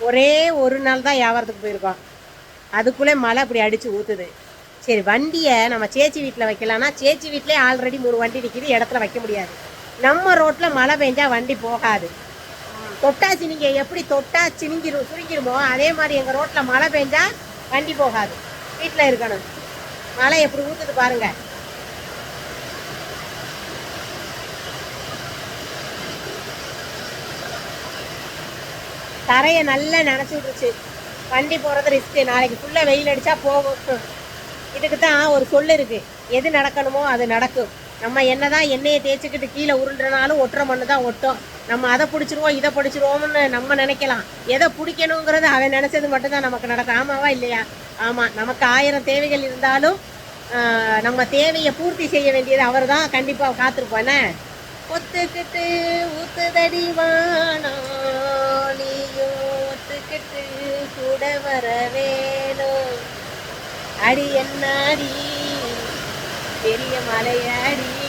ஒரே ஒரு நாள் தான் வியாபாரத்துக்கு போயிருக்கோம். அதுக்குள்ளே மழை அப்படி அடித்து ஊற்றுது சரி வண்டியை நம்ம சேச்சி வீட்டில் வைக்கலாம்னா சேச்சி வீட்டிலே ஆல்ரெடி மூணு வண்டி நிற்கிது இடத்துல வைக்க முடியாது. நம்ம ரோட்டில் மழை பெஞ்சால் வண்டி போகாது. தொட்டா சினிங்க எப்படி தொட்டா சினிங்கிரும் சுருங்கிருமோ அதே மாதிரி எங்கள் ரோட்டில் மழை பெஞ்சால் வண்டி போகாது. வீட்டில் இருக்கணும். மழை எப்படி ஊற்றுது பாருங்கள் தரையை நல்லா நினச்சி விட்டுருச்சு வண்டி போகிறது ரிஸ்க்கு நாளைக்கு ஃபுல்லாக வெயில் அடித்தா போகும். இதுக்கு தான் ஒரு சொல் இருக்குது எது நடக்கணுமோ அது நடக்கும். நம்ம என்ன தான் எண்ணெயை தேய்ச்சிக்கிட்டு கீழே உருண்டுனாலும் ஒட்டுற மண்ணு தான் ஒட்டும். நம்ம அதை பிடிச்சிருவோம் இதை பிடிச்சிருவோம்னு நம்ம நினைக்கலாம். எதை பிடிக்கணுங்கிறது அவன் நினச்சது மட்டும்தான் நமக்கு நடக்கும். ஆமாவா இல்லையா? ஆமாம் நமக்கு ஆயிரம் தேவைகள் இருந்தாலும் நம்ம தேவையை பூர்த்தி செய்ய வேண்டியது அவர் தான் கண்டிப்பாக காத்திருப்பானே ஒத்துக்கிட்டு ஊத்துதடி கூட வர அடி என்னாடி? பெரிய மலையாடி.